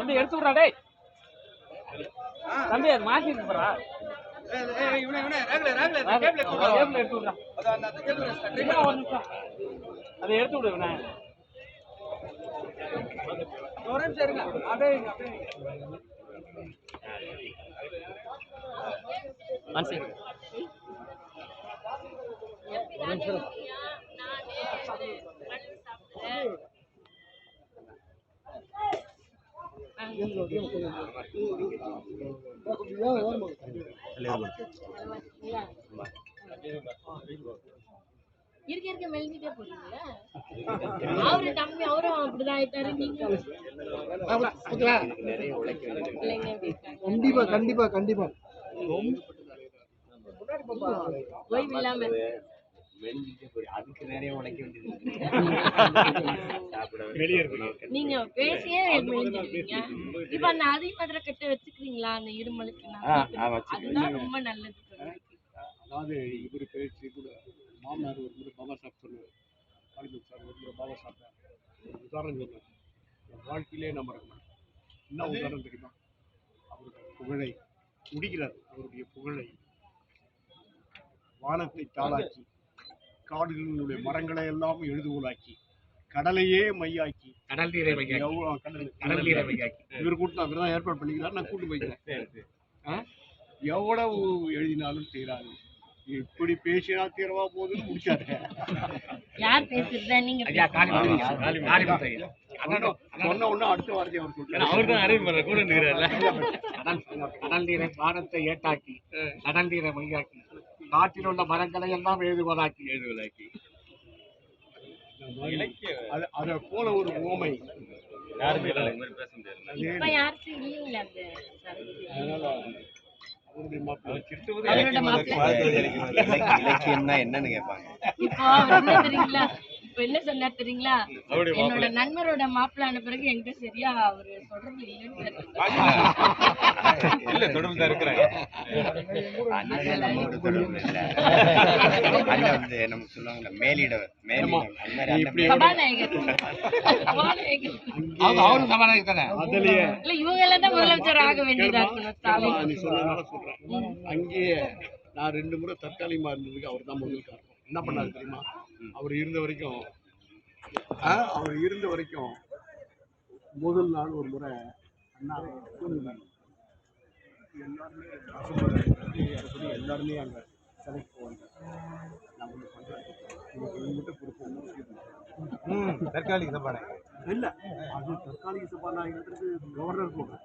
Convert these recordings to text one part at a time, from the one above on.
தம்பி எடுத்து விட்றா டேய். தம்பி அது ஒரு நிமிஷம் அதை எடுத்து விடு இவனை. ஒரு நிமிஷம் இருங்க. அப்படியே அப்படியே இருங்க. இருக்க இருக்க மெலிஞ்சிட்டே போறீங்களா அவரு தம்பி அவரும் அப்படிதான் ஆயிட்டாரு நீங்க? கண்டிப்பா கண்டிப்பா கண்டிப்பா. ஓய்வு இல்லாம. அதுக்கு நிறைய உழைக்க வேண்டியது நீங்க பேசியே இப்ப அந்த அதிக மாத்திரை கட்ட வச்சுக்கிறீங்களா? அந்த இருமலுக்கு. அதுதான் ரொம்ப நல்லது அதாவது இவர் பேச்சு கூட மாமனார் ஒரு முறை பாபா சாப் சார் ஒரு முறை பாபா சாப்பிட்டார். ஒரு உதாரணம் சொன்னார். என் வாழ்க்கையிலே நம்ம இருக்கணும் என்ன உதாரணம் தெரியுமா? அவருடைய புகழை முடிக்கிறார் அவருடைய புகழை வானத்தை தாளாக்கி காடுகளினுடைய மரங்களை எல்லாம் எழுதுகோலாக்கி கடலையே மையாக்கி. கடல் நீரை கடல் கடல் நீரை வைக்காக்கி இவர் கூட்டம் அவர் தான் ஏற்பாடு பண்ணிக்கிறார் நான் கூட்டு போய்க்கிறேன்? எவ்வளவு எழுதினாலும் தீராது. இப்படி பேசினா தீரவா போகுதுன்னு முடிச்சாரு. யார் பேசுறதா நீங்க சொன்ன உடனே அடுத்த வார்த்தையை அவர் சொல்றாரு. அவர் தான் அரேஞ்ச் பண்ண கூட நிற்கிறார்ல கடல் நீரை வானத்தை ஏட்டாக்கி கடல் நீரை மையாக்கி காட்டில் உள்ள மரங்களை எல்லாம் எழுதுவதாக்கி. எழுதுவதாக்கி. அது அதை போல ஒரு ஓமை இலக்கியம்னா என்னன்னு கேட்பாங்க. இப்போ என்ன தெரியுங்களா? இப்ப என்ன சொன்னார் தெரியுங்களா? என்னோட நண்பரோட மாப்பிள்ளை ஆன பிறகு என்கிட்ட சரியா அவரு தொடர்பு இல்லைன்னு இல்ல தொடர்பு தான் இருக்கிறாங்க. அண்ணன் வந்து நமக்கு சொல்லுவாங்க மேலிட மேலிடம் அந்த மாதிரி அண்ணன் இப்படி சபாநாயகர். சபாநாயகர். அவங்க அவரும் சமாளிக்க தானே அதுலயே. இல்ல இவங்க எல்லாம் தான் முதலமைச்சர் ஆக வேண்டியதா இருக்கணும் ஸ்டாலின் நீ சொன்னதுனால சொல்றேன். அங்கேயே நான் ரெண்டு முறை தற்காலிகமா இருந்ததுக்கு அவர் தான் முதல் காரணம். என்ன பண்ணாரு தெரியுமா? அவர் இருந்த வரைக்கும் அவர் இருந்த வரைக்கும் முதல் நாள் ஒரு முறை அண்ணா. எல்லாருமே எல்லாருமே அங்கே சிலைக்கு போவாங்க இவங்ககிட்ட கொடுப்போம். தற்காலிக சபாநாயகர் இல்ல அது தற்காலிக சபாநாயகருக்கு கவர்னர் போடுறேன்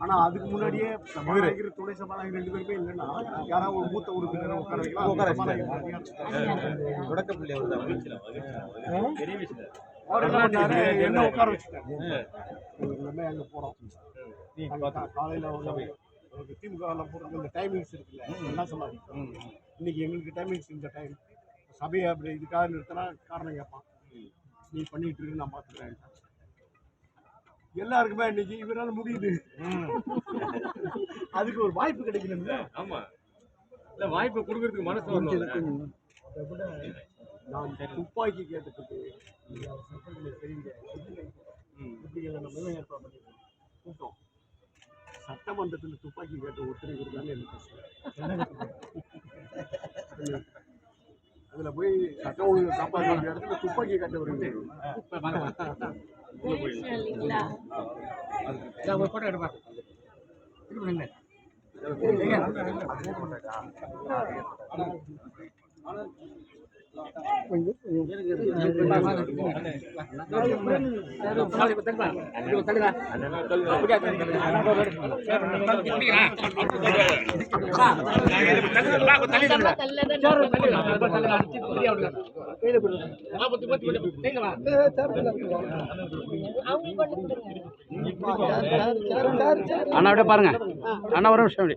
ஆனா அதுக்கு முன்னாடியே சபாநாயகர் துணை சபாநாயகர் ரெண்டு பேருமே இல்லைன்னா யாராவது ஒரு மூத்த உறுப்பினரை உட்கார வைக்கலாம் அந்த சபாநாயகர். தொடக்க பிள்ளை அவர் என்ன பண்ணாரு என்ன உட்கார வச்சுட்டாரு. எல்லாமே அங்க போறோம். காலையில வந்து ஒரு திமுக ல போடுறது இந்த டைமிங்ஸ் இருக்குல்ல என்ன சொன்னாங்க இன்னைக்கு எங்களுக்கு டைமிங்ஸ் இந்த டைம் சபையை அப்படி இதுக்காக நிறுத்தினா காரணம் கேட்பான் நீ பண்ணிட்டு இருக்கு நான் பார்த்துக்கிறேன் எல்லாருக்குமே இன்னைக்கு இவரால முடியுது. அதுக்கு ஒரு வாய்ப்பு கிடைக்கணும்ல. ஆமா. இல்ல வாய்ப்பு கொடுக்கறதுக்கு மனசு வரணும். விட நான் துப்பாக்கி கேட்டதுக்கு எல்லாம் ஏற்பாடு பண்ணிருக்கோம்? கூட்டம் சட்டமன்றத்தில் துப்பாக்கி கேட்ட ஒருத்தரை கொடுத்தாலும் எனக்கு. அதுல போய் சட்ட ஒழுங்கு காப்பாற்ற வேண்டிய இடத்துல துப்பாக்கி கட்ட ஒரு போட்டோ எடுப்பாங்க அண்ணா அப்படியே பாருங்க அண்ணா ஒரு நிமிஷம். அப்படி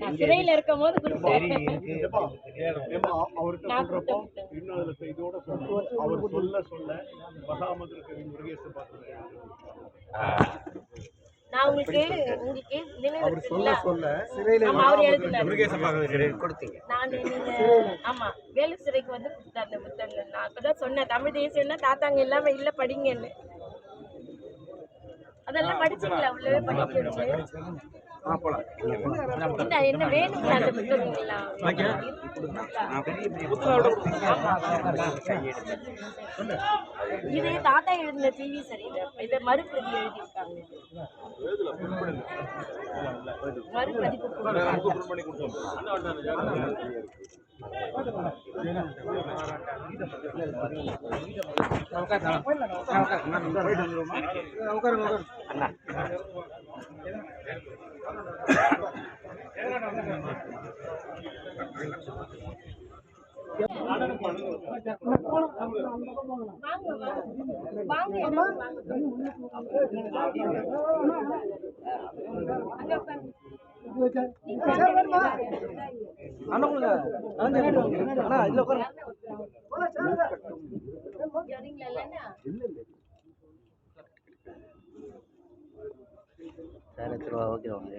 புத்தகம். நான் சிறையில இருக்கும் போது நான் புத்தகம். உங்களுக்கு உங்களுக்கு நினைவு அவர் சொல்ல சொல்ல சிறையில அவர் கொடுத்தீங்க. நான் நீங்க ஆமா வேலு சிறைக்கு வந்து கொடுத்த அந்த புத்தகங்கள் நான் அப்பதான் சொன்னேன் தமிழ் தேசியம்னா தாத்தாங்க இல்லாம இல்ல படிங்கன்னு. அதெல்லாம் படிச்சீங்களா? உள்ளவே படிக்க என்ன என்ன வேணுங்களா அந்த புத்தகங்கள்லாம் இது தாத்தா எழுதின டிவி சரியில்லை இதை மறுபிரதி எழுதியிருக்காங்க. மறுபதிப்பு கொடுத்திருக்காங்க. வாங்க வாங்க வாங்க எல்லாரும் வாங்க.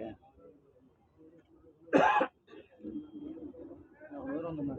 没有让他们。